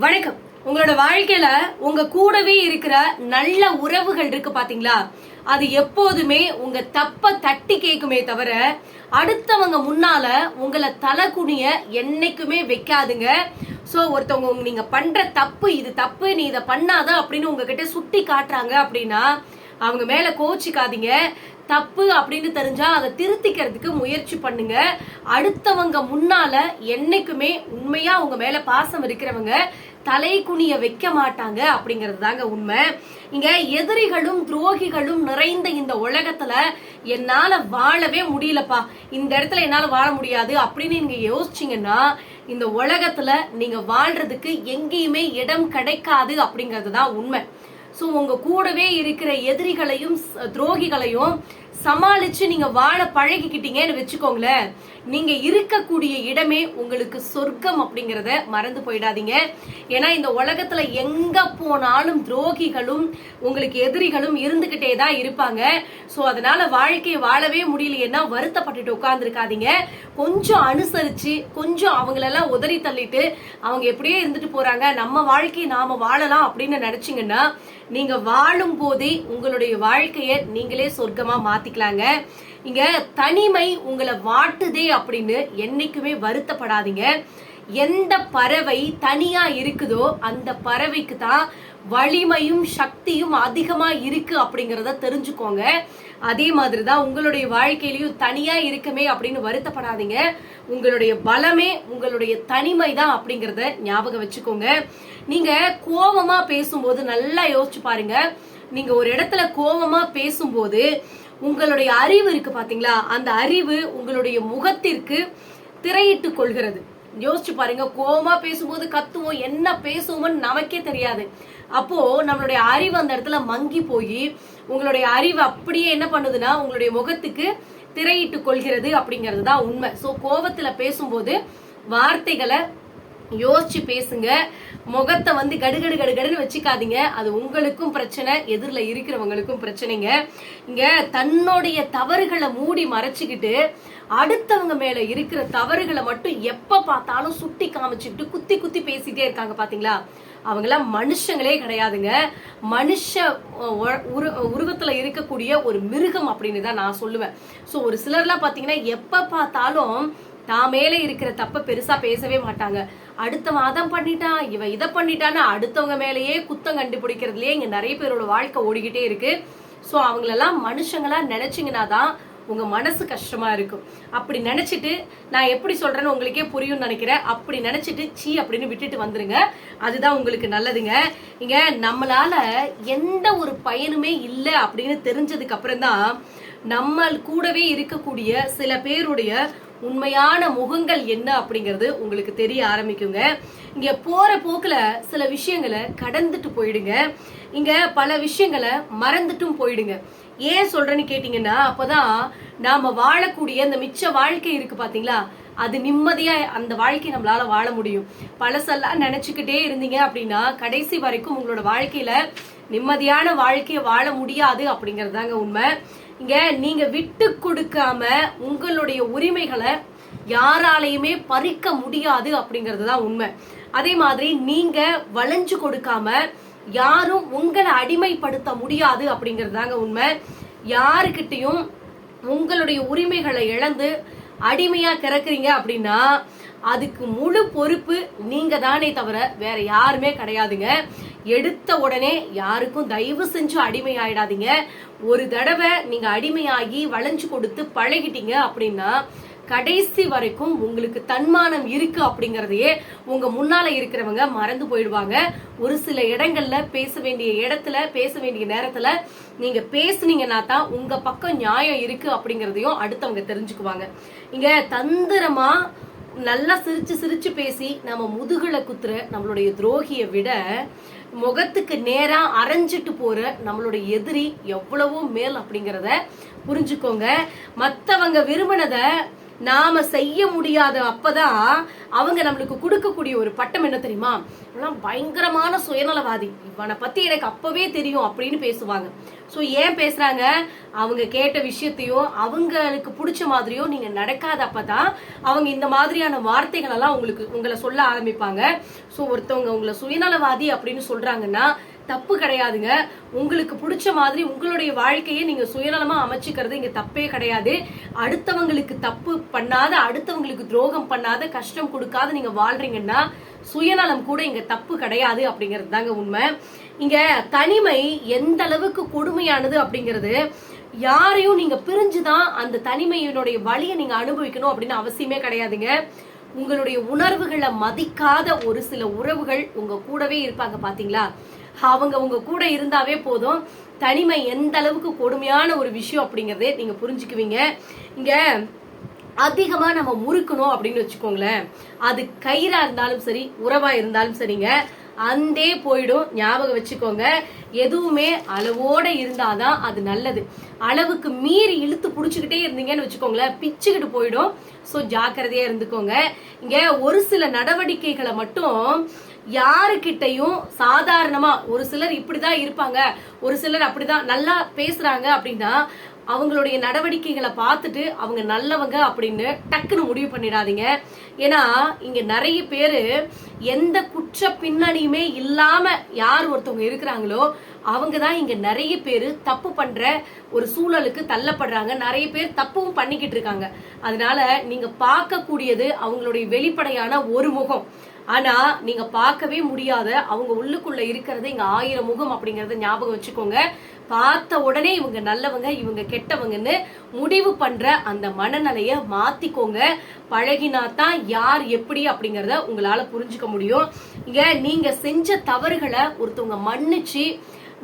வணக்கம். உங்களோட வாழ்க்கையில உங்க கூடவே இருக்கிற நல்ல உறவுகள் இருக்கு பாத்தீங்களா? அது எப்போதுமே உங்க தப்ப தட்டி கேக்குமே தவிர அடுத்தவங்க முன்னால உங்களை தலை குனிய என்னைக்குமே வைக்காதுங்க. சோ ஒருத்தவங்க நீங்க பண்ற தப்பு இது தப்பு நீ இதை பண்ணாத அப்படின்னு உங்ககிட்ட சுட்டி காட்டுறாங்க அப்படின்னா அவங்க மேல கோச்சிக்காதீங்க. தப்பு அப்படின்னு தெரிஞ்சா அதை திருத்திக்கிறதுக்கு முயற்சி பண்ணுங்க. அடுத்தவங்க முன்னால என்னைக்குமே உண்மையா உங்க மேல பாசம் இருக்கிறவங்க தலை குனிய வைக்க மாட்டாங்க அப்படிங்கிறது தாங்க உண்மை. இங்க எதிரிகளும் துரோகிகளும் நிறைந்த இந்த உலகத்துல என்னால வாழவே முடியலப்பா. இந்த இடத்துல என்னால வாழ முடியாது அப்படின்னு நீங்க யோசிச்சீங்கன்னா இந்த உலகத்துல நீங்க வாழ்றதுக்கு எங்கேயுமே இடம் கிடைக்காது அப்படிங்கிறது தான் உண்மை. ஸோ உங்கள் கூடவே இருக்கிற எதிரிகளையும் துரோகிகளையும் சமாளிச்சு நீங்க வாழ பழகிக்கிட்டீங்கன்னு வச்சுக்கோங்களேன். நீங்க இருக்கக்கூடிய இடமே உங்களுக்கு சொர்க்கம் அப்படிங்கறத மறந்து போயிடாதீங்க. ஏன்னா இந்த உலகத்துல எங்க போனாலும் துரோகிகளும் உங்களுக்கு எதிரிகளும் இருந்துகிட்டே தான் இருப்பாங்க. ஸோ அதனால வாழ்க்கையை வாழவே முடியலையேன்னா வருத்தப்பட்டுட்டு உட்காந்துருக்காதீங்க கொஞ்சம் அனுசரிச்சு கொஞ்சம் அவங்களெல்லாம் உதறி தள்ளிட்டு அவங்க எப்படியே இருந்துட்டு போறாங்க. நம்ம வாழ்க்கையை நாம வாழலாம் அப்படின்னு நினைச்சீங்கன்னா நீங்க வாழும் போதே உங்களுடைய வாழ்க்கையை நீங்களே சொர்க்கமா மாத்திக்கலாங்க இங்க தனிமை உங்களை வாட்டுதே அப்படின்னு என்னைக்குமே வருத்தப்படாதீங்க. எந்த பறவை தனியா இருக்குதோ அந்த பறவைக்கு தான் வலிமையும் சக்தியும் அதிகமா இருக்கு அப்படிங்கிறத தெரிஞ்சுக்கோங்க. அதே மாதிரிதான் உங்களுடைய வாழ்க்கையிலையும் தனியா இருக்குமே அப்படின்னு வருத்தப்படாதீங்க. உங்களுடைய பலமே உங்களுடைய தனிமை தான் அப்படிங்கறத ஞாபகம் வச்சுக்கோங்க. நீங்க கோபமா பேசும்போது நல்லா யோசிச்சு பாருங்க. நீங்க ஒரு இடத்துல கோபமா பேசும்போது உங்களுடைய அறிவு இருக்கு பாத்தீங்களா? அந்த அறிவு உங்களுடைய முகத்திற்கு திரையிட்டு கொள்கிறது. யோசிச்சு பாருங்க கோமா பேசும்போது கத்துவோம் என்ன பேசுவோம்னு நமக்கே தெரியாது. அப்போ நம்மளுடைய அறிவு அந்த இடத்துல மங்கி போய் உங்களுடைய அறிவு அப்படியே என்ன பண்ணுதுன்னா உங்களுடைய முகத்துக்கு திரையிட்டு கொள்கிறது அப்படிங்கிறது தான் உண்மை. ஸோ கோபத்துல பேசும்போது வார்த்தைகளை யோசிச்சு பேசுங்க. முகத்தை வந்து கடுகடு கடுகடுன்னு வச்சுக்காதீங்க. அது உங்களுக்கும் பிரச்சனை எதிரில் இருக்கிறவங்களுக்கும் பிரச்சனைங்க. இங்க தன்னுடைய தவறுகளை மூடி மறைச்சிக்கிட்டு அடுத்தவங்க மேல இருக்கிற தவறுகளை மட்டும் எப்ப பார்த்தாலும் சுட்டி காமிச்சுக்கிட்டு குத்தி குத்தி பேசிட்டே இருக்காங்க பாத்தீங்களா? அவங்களாம் மனுஷங்களே கிடையாதுங்க. மனுஷ உருவத்துல இருக்கக்கூடிய ஒரு மிருகம் அப்படின்னு தான் நான் சொல்லுவேன். சோ ஒரு சிலர்லாம் பாத்தீங்கன்னா எப்ப பார்த்தாலும் தான் மேல இருக்கிற தப்ப பெருசா பேசவே மாட்டாங்க. அடுத்த மாதம் பண்ணிட்டான் இவ இதை பண்ணிட்டான்னு அடுத்தவங்க மேலேயே குத்தம் கண்டுபிடிக்கிறதுலயே இங்க நிறைய பேரோட வாழ்க்கை ஓடிக்கிட்டே இருக்கு. சோ அவங்களெல்லாம் மனுஷங்களா நினைச்சீங்கன்னா தான் உங்க மனசு கஷ்டமா இருக்கும். அப்படி நினைச்சிட்டு நான் எப்படி சொல்றேன்னு உங்களுக்கே புரியும்னு நினைக்கிறேன். அப்படி நினைச்சிட்டு சீ அப்படின்னு விட்டுட்டு வந்துருங்க. அதுதான் உங்களுக்கு நல்லதுங்க. இங்க நம்மளால எந்த ஒரு பயனுமே இல்லை அப்படின்னு தெரிஞ்சதுக்கு அப்புறம் தான் நம்ம கூடவே இருக்கக்கூடிய சில பேருடைய உண்மையான முகங்கள் என்ன அப்படிங்கிறது உங்களுக்கு தெரிய ஆரம்பிக்குங்க. இங்க போற போக்குல சில விஷயங்களை கடந்துட்டு போயிடுங்க. இங்க பல விஷயங்களை மறந்துட்டும் போயிடுங்க. ஏன் சொல்றேன்னு கேட்டீங்கன்னா அப்பதான் நாம வாழக்கூடிய இந்த மிச்ச வாழ்க்கை இருக்கு பாத்தீங்களா? அது நிம்மதியா அந்த வாழ்க்கை நம்மளால வாழ முடியும். பழசெல்லாம் நினைச்சுக்கிட்டே இருந்தீங்க அப்படின்னா கடைசி வரைக்கும் உங்களோட வாழ்க்கையில நிம்மதியான வாழ்க்கையை வாழ முடியாது அப்படிங்கிறது தாங்க உண்மை. இங்க நீங்க விட்டு கொடுக்காம உங்களுடைய உரிமைகளை யாராலையுமே பறிக்க முடியாது அப்படிங்கிறது தான் உண்மை. அதே மாதிரி நீங்க வளைஞ்சு கொடுக்காம யாரும் உங்களை அடிமைப்படுத்த முடியாது அப்படிங்கிறது தாங்க உண்மை. யாருக்கிட்டையும் உங்களுடைய உரிமைகளை இழந்து அடிமையா கிறக்குறீங்க அப்படின்னா அதுக்கு முழு பொறுப்பு நீங்க தானே தவிர வேற யாருமே கிடையாதுங்க. எடுத்த உடனே யாருக்கும் தயவு செஞ்சு அடிமை ஆயிடாதீங்க ஒரு தடவை நீங்க அடிமையாகி வளைஞ்சு கொடுத்து பழகிட்டீங்க அப்படின்னா கடைசி வரைக்கும் உங்களுக்கு தன்மானம் இருக்கு அப்படிங்கறதையே உங்க முன்னால இருக்கிறவங்க மறந்து போயிடுவாங்க. ஒரு சில இடங்கள்ல பேச வேண்டிய இடத்துல பேச வேண்டிய நேரத்துல நீங்க பேசுனீங்கன்னா தான் உங்க பக்கம் நியாயம் இருக்கு அப்படிங்கறதையும் அடுத்தவங்க தெரிஞ்சுக்குவாங்க. இங்க தந்திரமா நல்லா சிரிச்சு சிரிச்சு பேசி நம்ம முதுகுல குத்துற நம்மளுடைய துரோகியை விட முகத்துக்கு நேரா அரைஞ்சிட்டு போற நம்மளுடைய எதிரி எவ்வளவோ மேல் அப்படிங்கிறத புரிஞ்சுக்கோங்க. மத்தவங்க விரும்பினதை நாம செய்ய முடியாத அப்பதான் அவங்க நம்மளுக்கு கொடுக்கக்கூடிய ஒரு பட்டம் என்ன தெரியுமா? இவன்லாம் பயங்கரமான சுயநலவாதி. இவனை பத்தி எனக்கு அப்பவே தெரியும் அப்படின்னு பேசுவாங்க. ஸோ ஏன் பேசுறாங்க? அவங்க கேட்ட விஷயத்தையோ அவங்களுக்கு பிடிச்ச மாதிரியோ நீங்க நடக்காத அப்பதான் அவங்க இந்த மாதிரியான வார்த்தைகள் எல்லாம் உங்களுக்கு உங்களை சொல்ல ஆரம்பிப்பாங்க. ஸோ ஒருத்தவங்க உங்களை சுயநலவாதி அப்படின்னு சொல்றாங்கன்னா தப்பு கிடையாதுங்க. உங்களுக்கு பிடிச்ச மாதிரி உங்களுடைய வாழ்க்கையை நீங்க சுயநலமா அமைச்சுக்கிறது இங்க தப்பே கிடையாது. அடுத்தவங்களுக்கு தப்பு பண்ணாத அடுத்தவங்களுக்கு துரோகம் பண்ணாத கஷ்டம் கொடுக்காத நீங்க வாழ்றீங்கன்னா சுயநலம் கூட இங்க தப்பு கிடையாது அப்படிங்கிறது தாங்க உண்மை. இங்க தனிமை எந்த அளவுக்கு கொடுமையானது அப்படிங்கிறது யாரையும் நீங்க பிரிஞ்சுதான் அந்த தனிமையினுடைய வழியை நீங்க அனுபவிக்கணும் அப்படின்னு அவசியமே கிடையாதுங்க. உங்களுடைய உணர்வுகளை மதிக்காத ஒரு சில உறவுகள் உங்க கூடவே இருப்பாங்க பாத்தீங்களா? அவங்க உங்க கூட இருந்தாவே போதும். தனிமை எந்த அளவுக்கு கொடுமையான ஒரு விஷயம் அப்படிங்கறதே நீங்க புரிஞ்சுக்குவீங்க. இங்க அதிகமா நம்ம முறுக்கணும் அப்படின்னு வச்சுக்கோங்களேன். அது கயிறா இருந்தாலும் சரி உறவா இருந்தாலும் சரிங்க. அந்தே போயிடும். ஞாபகம் வச்சுக்கோங்க. எதுவுமே அளவோட இருந்தாதான் அது நல்லது. அளவுக்கு மீறி இழுத்து புடிச்சுக்கிட்டே இருந்தீங்கன்னு வச்சுக்கோங்களேன் பிச்சுக்கிட்டு போயிடும். ஸோ ஜாக்கிரதையா இருந்துக்கோங்க. இங்க ஒரு சில நடவடிக்கைகளை மட்டும் யாருக்கிட்டையும் சாதாரணமா ஒரு சிலர் இப்படிதான் இருப்பாங்க ஒரு சிலர் அப்படிதான் நல்லா பேசுறாங்க அப்படின்னா அவங்களுடைய நடவடிக்கைகளை பார்த்துட்டு அவங்க நல்லவங்க அப்படின்னு டக்குன்னு முடிவு பண்ணிடாதீங்க. ஏன்னா இங்க நிறைய பேரு எந்த குற்ற பின்னணியுமே இல்லாம யார் ஒருத்தவங்க இருக்கிறாங்களோ அவங்க தான் இங்க நிறைய பேர் தப்பு பண்ற ஒரு சூழலுக்கு தள்ளப்படுறாங்க. நிறைய பேர் தப்பும் பண்ணிக்கிட்டு இருக்காங்க. அதனால நீங்க பார்க்கக்கூடியது அவங்களுடைய வெளிப்படையான ஒரு முகம். ஆனா நீங்க பார்க்கவே முடியாத அவங்க உள்ளுக்குள்ள இருக்கிறது இங்க ஆயிரம் முகம் அப்படிங்கறத ஞாபகம் வச்சுக்கோங்க. பார்த்த உடனே இவங்க நல்லவங்க இவங்க கெட்டவங்கன்னு முடிவு பண்ற அந்த மனநிலைய மாத்திக்கோங்க. பழகினா தான் யார் எப்படி அப்படிங்கறத உங்களால புரிஞ்சுக்க முடியும். இங்க நீங்க செஞ்ச தவறுகளை ஒருத்தவங்க மன்னிச்சு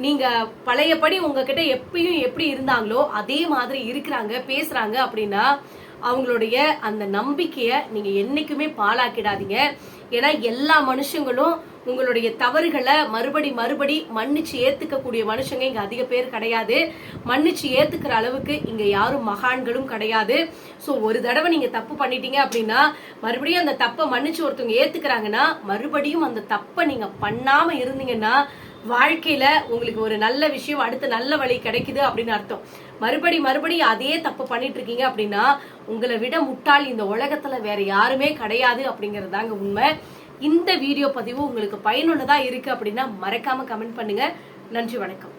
நீங்க பழையபடி உங்ககிட்ட எப்பயும் எப்படி இருந்தாங்களோ அதே மாதிரி இருக்கிறாங்க பேசுறாங்க அப்படின்னா அவங்களுடைய அந்த நம்பிக்கையை நீங்க என்னைக்குமே பாழாக்கிடாதீங்க. ஏன்னா எல்லா மனுஷங்களும் உங்களுடைய தவறுகளை மறுபடி மறுபடி மன்னிச்சு ஏத்துக்கக்கூடிய மனுஷங்க இங்க அதிக பேர் கிடையாது. மன்னிச்சு ஏத்துக்கிற அளவுக்கு இங்க யாரும் மகான்களும் கிடையாது. ஸோ ஒரு தடவை நீங்க தப்பு பண்ணிட்டீங்க அப்படின்னா மறுபடியும் அந்த தப்பை மன்னிச்சு ஒருத்தவங்க ஏத்துக்கிறாங்கன்னா மறுபடியும் அந்த தப்பை நீங்க பண்ணாம இருந்தீங்கன்னா வாழ்க்கையில உங்களுக்கு ஒரு நல்ல விஷயம் அடுத்த நல்ல வழி கிடைக்குது அப்படின்னு அர்த்தம். மறுபடி மறுபடி அதே தப்பு பண்ணிட்டு இருக்கீங்க அப்படின்னா உங்களை விட முட்டாள் இந்த உலகத்துல வேற யாருமே கிடையாது அப்படிங்கிறது தாங்க உண்மை. இந்த வீடியோ பதிவு உங்களுக்கு பயனுள்ளதா இருக்கு அப்படின்னா மறக்காம கமெண்ட் பண்ணுங்க. நன்றி வணக்கம்.